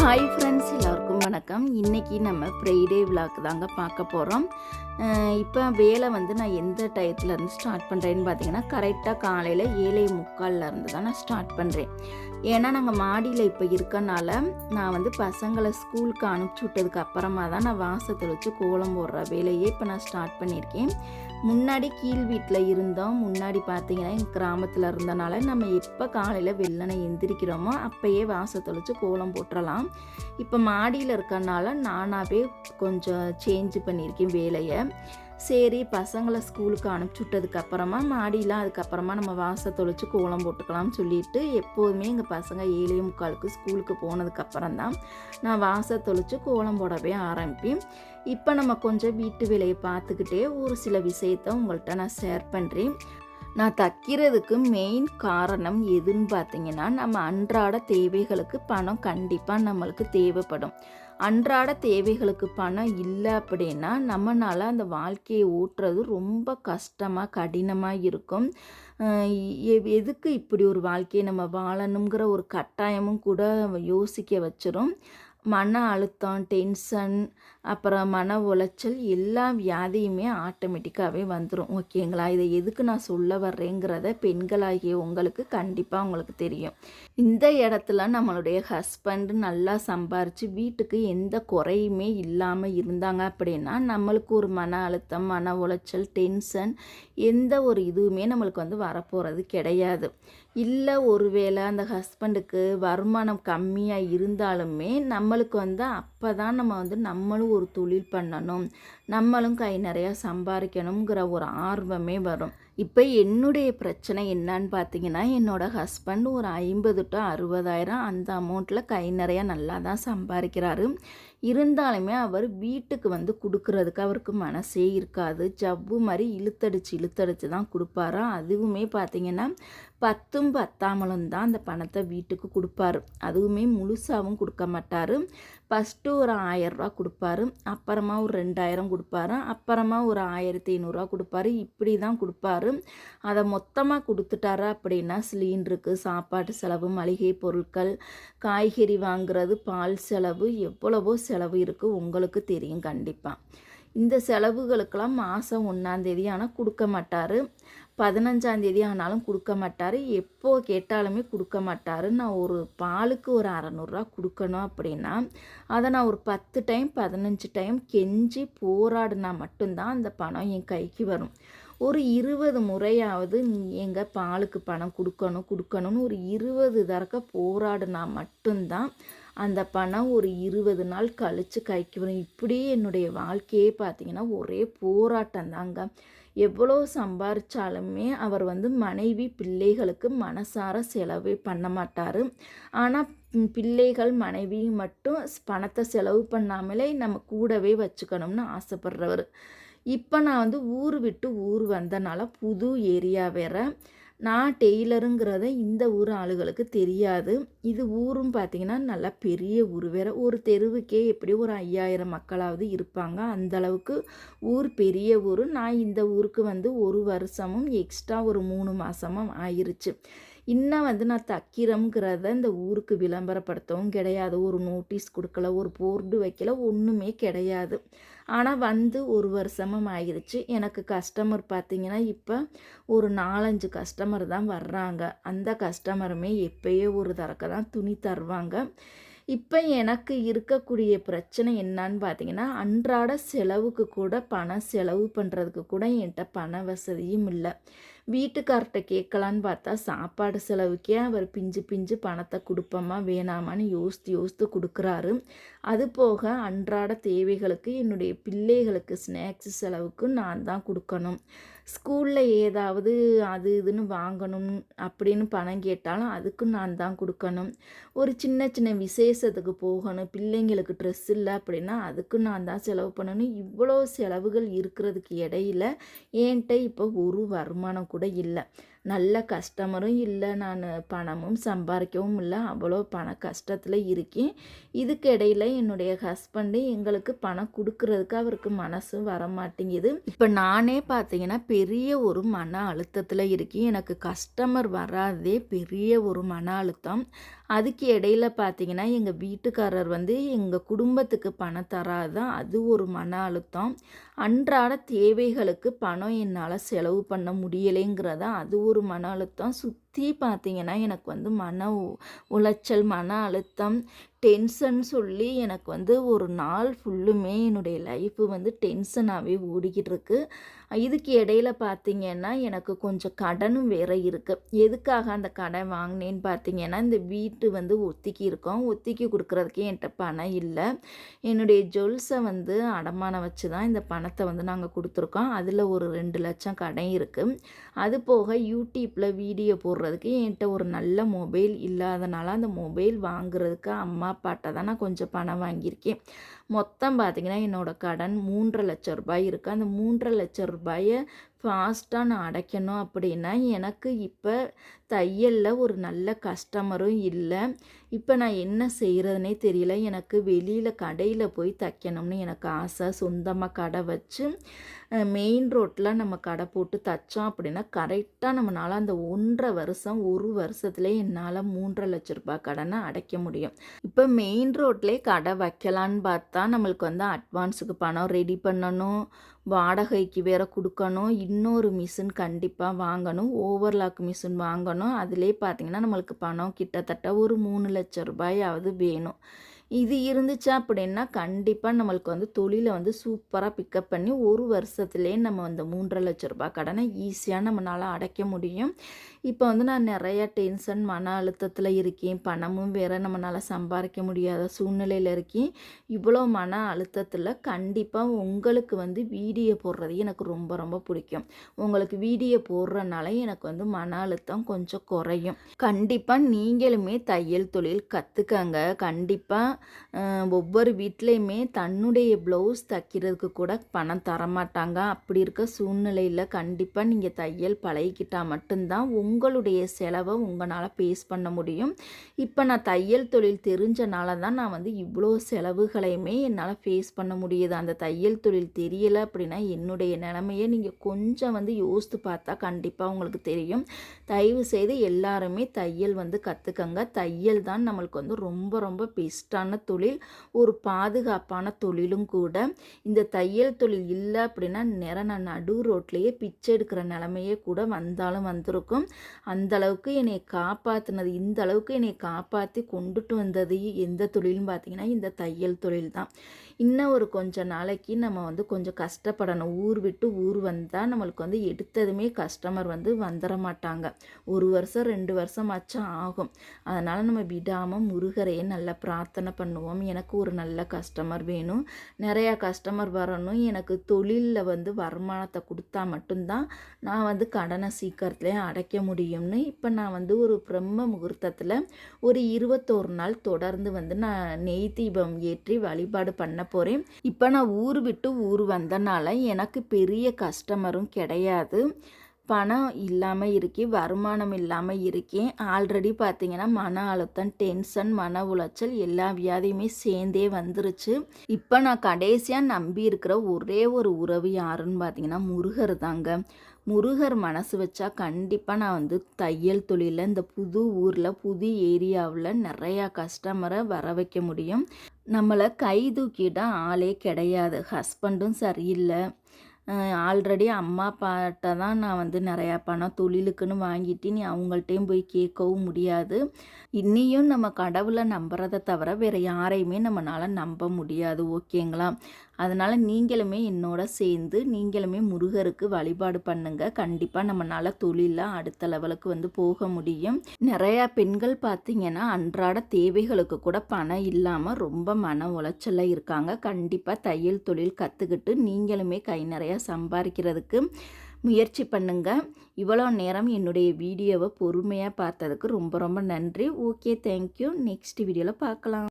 Hi friends எல்லாருக்கும் வணக்கம். இன்றைக்கி நம்ம ஃப்ரைடே விளாக் தாங்க பார்க்க போகிறோம் இப்போ வேலை வந்து நான் எந்த டயத்துலேருந்து ஸ்டார்ட் பண்ணுறேன்னு பார்த்தீங்கன்னா கரெக்டாக காலையில் ஏழை முக்கால்லேருந்து தான் நான் ஸ்டார்ட் பண்ணுறேன் ஏன்னா நாங்கள் மாடியில் இப்போ இருக்கனால நான் வந்து பசங்களை ஸ்கூலுக்கு அனுப்பிச்சி விட்டதுக்கு அப்புறமா தான் நான் வாசத்தில் வச்சு கோலம் போடுற வேலையே இப்போ நான் ஸ்டார்ட் பண்ணியிருக்கேன். முன்னாடி கீழ் வீட்டில் இருந்தோம். முன்னாடி பார்த்தீங்கன்னா எங்கள் கிராமத்தில் இருந்தனால நம்ம எப்போ காலையில் வெள்ளனை எந்திரிக்கிறோமோ அப்போயே வாசத்தை வச்சு கோலம் போட்டுறலாம். இப்போ மாடியில் இருக்கறனால நானாகவே கொஞ்சம் சேஞ்ச் பண்ணியிருக்கேன் வேலையை. சரி பசங்களை ஸ்கூலுக்கு அனுப்பிச்சி விட்டதுக்கு அப்புறமா அதுக்கப்புறமா நம்ம வாசை தொலைச்சி கோலம் போட்டுக்கலாம்னு சொல்லிட்டு எப்போதுமே எங்கள் பசங்க ஏழே முக்காலுக்கு ஸ்கூலுக்கு போனதுக்கப்புறம் தான் நான் வாசை தொலைச்சி கோலம் போடவே ஆரம்பிப்பேன். இப்போ நம்ம கொஞ்சம் வீட்டு வேலையை பார்த்துக்கிட்டே ஒரு சில விஷயத்த உங்கள்கிட்ட நான் ஷேர் பண்ணுறேன் நான் தைக்கிறதுக்கு மெயின் காரணம் எதுன்னு பார்த்தீங்கன்னா நம்ம அன்றாட தேவைகளுக்கு பணம் கண்டிப்பாக நம்மளுக்கு தேவைப்படும். அன்றாட தேவைகளுக்கு பணம் இல்லை அப்படின்னா நம்மளால் அந்த வாழ்க்கையை ஓட்டுறது ரொம்ப கஷ்டமாக கடினமாக இருக்கும். எ- எதுக்கு இப்படி ஒரு வாழ்க்கையை நம்ம வாழணுங்கிற ஒரு கட்டாயமும் கூட யோசிக்க வச்சிடும் மன அழுத்தம் டென்ஷன் அப்புறம் மன உளைச்சல் எல்லா வியாதியுமே ஆட்டோமேட்டிக்காகவே வந்துடும் ஓகேங்களா? இதை எதுக்கு நான் சொல்ல வர்றேங்கிறத பெண்களாகிய உங்களுக்கு கண்டிப்பாக உங்களுக்கு தெரியும். இந்த இடத்துல நம்மளுடைய ஹஸ்பண்ட் நல்லா சம்பாரித்து வீட்டுக்கு எந்த குறையுமே இல்லாமல் இருந்தாங்க அப்படின்னா நம்மளுக்கு ஒரு மன அழுத்தம் மன உளைச்சல் டென்ஷன் எந்த ஒரு இதுவுமே நம்மளுக்கு வந்து வரப்போகிறது கிடையாது. இல்லை ஒருவேளை அந்த ஹஸ்பண்டுக்கு வருமானம் கம்மியாக இருந்தாலுமே நம்மளுக்கு வந்து அப்போ தான் நம்ம வந்து நம்மளும் ஒரு தொழில் பண்ணணும். நம்மளும் கை நிறையா சம்பாதிக்கணுங்கிற ஒரு ஆர்வமே வரும். இப்போ என்னுடைய பிரச்சனை என்னன்னு பார்த்தீங்கன்னா என்னோடய ஹஸ்பண்ட் ஒரு ஐம்பது டு அறுபதாயிரம் அந்த அமௌண்ட்டில் கை நிறையா நல்லா தான் சம்பாதிக்கிறாரு. இருந்தாலுமே அவர் வீட்டுக்கு வந்து கொடுக்கறதுக்கு அவருக்கு மனசே இருக்காது. ஜவ்வு மாதிரி இழுத்தடிச்சு இழுத்தடிச்சு தான் கொடுப்பாரு? அதுவுமே பார்த்திங்கன்னா பத்தும் பத்தாமலும் தான் அந்த பணத்தை வீட்டுக்கு கொடுப்பாரு. அதுவுமே முழுசாகவும் கொடுக்க மாட்டார். ஃபஸ்ட்டு ஒரு ஆயரூவா கொடுப்பாரு. அப்புறமா ஒரு ரெண்டாயிரம் கொடுப்பாரு. அப்புறமா ஒரு ஆயிரத்தி ஐநூறுரூவா கொடுப்பாரு. இப்படி தான் கொடுப்பாரு. அதை மொத்தமாக கொடுத்துட்டாரு அப்படின்னா சிலிண்டருக்கு சாப்பாட்டு செலவு மளிகை பொருட்கள் காய்கறி வாங்குறது பால் செலவு எவ்வளவோ செலவு இருக்குது உங்களுக்கு தெரியும் கண்டிப்பாக இந்த செலவுகளுக்கெல்லாம் மாதம் ஒன்றாந்தேதி ஆனால் கொடுக்க மாட்டார். பதினஞ்சாந்தேதி ஆனாலும் கொடுக்க மாட்டார். எப்போ கேட்டாலுமே கொடுக்க மாட்டார். நான் ஒரு பாலுக்கு ஒரு அறநூறுரூவா கொடுக்கணும் அப்படின்னா அதை நான் ஒரு பத்து டைம் பதினஞ்சு டைம் கெஞ்சி போராடினா மட்டும்தான் அந்த பணம் என் கைக்கு வரும். ஒரு இருபது முறையாவது எங்கள் பாலுக்கு பணம் கொடுக்கணும் கொடுக்கணும்னு ஒரு இருபது தரக்க போராடினா மட்டும்தான் அந்த பணம் ஒரு இருபது நாள் கழித்து கைக்கு வரும் இப்படியே என்னுடைய வாழ்க்கையே பார்த்தீங்கன்னா ஒரே போராட்டம் தாங்க எவ்வளோ சம்பாரித்தாலுமே அவர் வந்து மனைவி பிள்ளைகளுக்கு மனசார செலவே பண்ண மாட்டார். ஆனால் பிள்ளைகள் மனைவி மட்டும் பணத்தை செலவு பண்ணாமலே நம்ம கூடவே வச்சுக்கணும்னு ஆசைப்படுறவர். இப்போ நான் வந்து ஊர் விட்டு ஊர் வந்தனால புது ஏரியா வேறு. நான் டெய்லருங்கிறத இந்த ஊர் ஆளுகளுக்கு தெரியாது. இது ஊரும் பார்த்திங்கன்னா நல்லா பெரிய ஊர். வேறு ஒரு தெருவுக்கே எப்படி ஒரு ஐயாயிரம் மக்களாவது இருப்பாங்க. அந்த அளவுக்கு ஊர் பெரிய ஊர். நான் இந்த ஊருக்கு வந்து ஒரு வருஷமும் எக்ஸ்ட்ரா ஒரு மூணு மாதமும் ஆயிருச்சு. இன்னும் வந்து நான் தக்கிறோங்கிறத இந்த ஊருக்கு விளம்பரப்படுத்தவும் கிடையாது. ஒரு நோட்டீஸ் கொடுக்கல ஒரு போர்டு வைக்கல ஒன்றுமே கிடையாது. ஆனால் வந்து ஒரு வருஷமும் ஆயிருச்சு எனக்கு கஸ்டமர் பார்த்திங்கன்னா இப்போ ஒரு நாலஞ்சு கஸ்டமர் தான் வர்றாங்க. அந்த கஸ்டமருமே எப்பயே ஒரு தரக்க தான் துணி தருவாங்க. இப்போ எனக்கு இருக்கக்கூடிய பிரச்சனை என்னன்னு பார்த்தீங்கன்னா அன்றாட செலவுக்கு கூட பணம் செலவு பண்ணுறதுக்கு கூட என்கிட்ட பண வசதியும் இல்லை. வீட்டுக்கார்ட்ட கேட்கலான்னு பார்த்தா சாப்பாடு செலவுக்கே அவர் பிஞ்சு பிஞ்சு பணத்தை கொடுப்போமா வேணாமான்னு யோசித்து யோசித்து கொடுக்குறாரு. அது போக அன்றாட தேவைகளுக்கு என்னுடைய பிள்ளைகளுக்கு ஸ்நாக்ஸ் செலவுக்கு நான் தான் கொடுக்கணும். ஸ்கூலில் ஏதாவது அது இதுன்னு வாங்கணும் அப்படின்னு பணம் கேட்டாலும் அதுக்கு நான் தான் கொடுக்கணும். ஒரு சின்ன சின்ன விசேஷத்துக்கு போகணும். பிள்ளைங்களுக்கு ட்ரெஸ் இல்லை அப்படின்னா அதுக்கு நான் தான் செலவு பண்ணணும். இவ்வளோ செலவுகள் இருக்கிறதுக்கு இடையில என்கிட்ட இப்போ ஒரு வருமானம் கூட இல்லை. நல்ல கஸ்டமரும் இல்லை. நான் பணமும் சம்பாதிக்கவும் இல்லை. அவ்வளோ பண கஷ்டத்தில் இருக்கேன். இதுக்கு இடையில் என்னுடைய ஹஸ்பண்டு எங்களுக்கு பணம் கொடுக்கறதுக்கு அவருக்கு மனசும் வர மாட்டேங்குது இப்போ நானே பார்த்தீங்கன்னா பெரிய ஒரு மன அழுத்தத்தில் இருக்கேன். எனக்கு கஸ்டமர் வராதே பெரிய ஒரு மன அழுத்தம். அதுக்கு இடையில பார்த்தீங்கன்னா எங்கள் வீட்டுக்காரர் வந்து எங்கள் குடும்பத்துக்கு பணம் தராதான் அது ஒரு மன அழுத்தம். அன்றாட தேவைகளுக்கு பணம் என்னால் செலவு பண்ண முடியலைங்கிறதா அது ஒரு மன அழுத்தம். சுற்றி பார்த்தீங்கன்னா எனக்கு வந்து மன உ- உளைச்சல் மன அழுத்தம் டென்ஷன் சொல்லி எனக்கு வந்து ஒரு நாள் ஃபுல்லுமே என்னுடைய லைஃப்பு வந்து டென்ஷனாகவே ஓடிக்கிட்டு இருக்கு இதுக்கு இடையில பார்த்தீங்கன்னா எனக்கு கொஞ்சம் கடனும் வேற இருக்குது எதுக்காக அந்த கடன் வாங்கினேன்னு பார்த்தீங்கன்னா இந்த வீட்டு வந்து ஒத்திக்கி இருக்கோம். ஒத்திக்கி கொடுக்குறதுக்கே என்கிட்ட பணம் இல்லை. என்னுடைய ஜுவல்ஸை வந்து அடமானம் வச்சு தான் இந்த பணத்தை வந்து நாங்கள் கொடுத்துருக்கோம். அதில் ஒரு ரெண்டு லட்சம் கடன் இருக்குது அது போக யூடியூப்பில் வீடியோ போடுறதுக்கு என்கிட்ட ஒரு நல்ல மொபைல் இல்லாதனால அந்த மொபைல் வாங்குறதுக்கு அம்மா அப்பாட்ட தான் நான் கொஞ்சம் பணம் வாங்கியிருக்கேன். மொத்தம் பார்த்திங்கன்னா என்னோடய கடன் மூன்றரை லட்சம் ரூபாய் இருக்குது அந்த மூன்றரை லட்சம் ரூபாயை ஃபாஸ்ட்டாக நான் அடைக்கணும் அப்படின்னா எனக்கு இப்போ தையலில் ஒரு நல்ல கஸ்டமரும் இல்லை. இப்போ நான் என்ன செய்கிறதுனே தெரியல. எனக்கு வெளியில் கடையில் போய் தைக்கணும்னு எனக்கு ஆசை. சொந்தமாக கடை வச்சு மெயின் ரோட்டில் நம்ம கடை போட்டு தைச்சோம் அப்படின்னா கரெக்டாக நம்மளால் அந்த ஒன்றரை வருஷம் ஒரு வருஷத்துல என்னால் மூன்றரை லட்ச ரூபாய் கடனை அடைக்க முடியும். இப்போ மெயின் ரோட்லேயே கடை வைக்கலான்னு பார்த்தா நம்மளுக்கு வந்து அட்வான்ஸுக்கு பணம் ரெடி பண்ணணும். வாடகைக்கு வேற கொடுக்கணும். இன்னொரு மிஷின் கண்டிப்பாக வாங்கணும். ஓவர்லாக் மிஷின் வாங்கணும். அதிலே பார்த்தீங்கன்னா நம்மளுக்கு பணம் கிட்டத்தட்ட ஒரு மூணு லட்சம் ரூபாயாவது வேணும். இது இருந்துச்சு அப்படின்னா கண்டிப்பாக நம்மளுக்கு வந்து தொழிலை வந்து சூப்பராக பிக்கப் பண்ணி ஒரு வருஷத்துலேயே நம்ம அந்த மூன்றரை லட்ச ரூபாய் கடனை ஈஸியாக நம்மளால் அடைக்க முடியும். இப்போ வந்து நான் நிறையா டென்ஷன் மன அழுத்தத்தில் இருக்கேன். பணமும் வேறு நம்மளால் சம்பாதிக்க முடியாத சூழ்நிலையில் இருக்கேன். இவ்வளோ மன அழுத்தத்தில் கண்டிப்பாக உங்களுக்கு வந்து வீடியோ போடுறது எனக்கு ரொம்ப ரொம்ப பிடிக்கும். உங்களுக்கு வீடியோ போடுறனால எனக்கு வந்து மன அழுத்தம் கொஞ்சம் குறையும். கண்டிப்பாக நீங்களுமே தையல் தொழில் கற்றுக்கங்க கண்டிப்பாக ஒவ்வொரு வீட்லேயுமே தன்னுடைய ப்ளவுஸ் தைக்கிறதுக்கு கூட பணம் தரமாட்டாங்க. அப்படி இருக்க சூழ்நிலையில் கண்டிப்பாக நீங்கள் தையல் பழகிக்கிட்டால் மட்டும்தான் உங்களுடைய செலவை உங்களால் பேஸ் பண்ண முடியும். இப்போ நான் தையல் தொழில் தெரிஞ்சனால தான் நான் வந்து இவ்வளோ செலவுகளையுமே என்னால் ஃபேஸ் பண்ண முடியுது. அந்த தையல் தொழில் தெரியலை அப்படின்னா என்னுடைய நிலமையை நீங்கள் கொஞ்சம் வந்து யோசித்து பார்த்தா கண்டிப்பாக உங்களுக்கு தெரியும். தயவு செய்து எல்லாருமே தையல் வந்து கற்றுக்கங்க தையல் தான் நம்மளுக்கு வந்து ரொம்ப ரொம்ப பெஸ்ட்டான தொழில் ஒரு பாதுகாப்பான தொழிலும் கூட. இந்த தையல் தொழில் இல்லை அப்படின்னா நேரம் நான் நடு ரோட்லேயே பிச்சை எடுக்கிற நிலமையே கூட வந்தாலும் வந்திருக்கும். அந்த அளவுக்கு என்னை காப்பாற்றினது இந்த அளவுக்கு என்னை காப்பாற்றி கொண்டுட்டு வந்தது எந்த தொழில்னு பார்த்தீங்கன்னா இந்த தையல் தொழில் தான். இன்னும் ஒரு கொஞ்ச நாளைக்கு நம்ம வந்து கொஞ்சம் கஷ்டப்படணும். ஊர் விட்டு ஊர் வந்தால் நம்மளுக்கு வந்து எடுத்ததுமே கஸ்டமர் வந்து வந்துட மாட்டாங்க. ஒரு வருஷம் ரெண்டு வருஷம் ஆச்சும் ஆகும். அதனால் நம்ம விடாமல் முருகரையே நல்லா பிரார்த்தனை பண்ணுவோம். எனக்கு ஒரு நல்ல கஸ்டமர் வேணும். நிறையா கஸ்டமர் வரணும். எனக்கு தொழிலில் வந்து வருமானத்தை கொடுத்தா மட்டும்தான் நான் வந்து கடனை சீக்கிரத்துலேயே அடைக்க முடியும்னு இப்போ நான் வந்து ஒரு பிரம்ம முகூர்த்தத்தில் ஒரு இருபத்தோரு நாள் தொடர்ந்து வந்து நான் நெய் தீபம் ஏற்றி வழிபாடு பண்ண போகிறேன் இப்போ நான் ஊர் விட்டு ஊர் வந்தனால எனக்கு பெரிய கஸ்டமரும் கிடையாது. பணம் இல்லாமல் இருக்கேன் வருமானம் இல்லாமல் இருக்கேன். ஆல்ரெடி பார்த்தீங்கன்னா மன அழுத்தம் டென்ஷன் மன உளைச்சல் எல்லா வியாதியுமே சேர்ந்தே வந்துருச்சு. இப்போ நான் கடைசியாக நம்பி இருக்கிற ஒரே ஒரு உறவு யாருன்னு பார்த்தீங்கன்னா முருகர் தாங்க. முருகர் மனசு வச்சா கண்டிப்பாக நான் வந்து தையல் தொழிலில் இந்த புது ஊரில் புது ஏரியாவில் நிறையா கஸ்டமரை வர வைக்க முடியும். நம்மளை கை தூக்கிட்டால் ஆளே கிடையாது. ஹஸ்பண்டும் சரியில்லை. ஆல்ரெடி அம்மா அப்பாட்ட தான் நான் வந்து நிறையா பணம் தொழிலுக்குன்னு வாங்கிட்டு நீ அவங்கள்ட்டையும் போய் கேட்கவும் முடியாது. இன்னியும் நம்ம கடவுளை நம்புறதை தவிர வேறு யாரையுமே நம்மளால் நம்ப முடியாது. ஓகேங்களா? அதனால் நீங்களுமே என்னோட சேர்ந்து நீங்களுமே முருகருக்கு வழிபாடு பண்ணுங்க. கண்டிப்பாக நம்மளால் தொழிலாக அடுத்த லெவலுக்கு வந்து போக முடியும். நிறையா பெண்கள் பார்த்தீங்கன்னா அன்றாட தேவைகளுக்கு கூட பணம் இல்லாமல் ரொம்ப மன உளைச்சலில் இருக்காங்க. கண்டிப்பாக தையல் தொழில் கற்றுக்கிட்டு நீங்களுமே கை நிறையா சம்பாதிக்கிறதுக்கு முயற்சி பண்ணுங்க. இவ்வளோ நேரம் என்னுடைய வீடியோவை பொறுமையாக பார்த்ததுக்கு ரொம்ப ரொம்ப நன்றி. ஓகே தேங்க்யூ நெக்ஸ்ட் வீடியோவில் பார்க்கலாம்.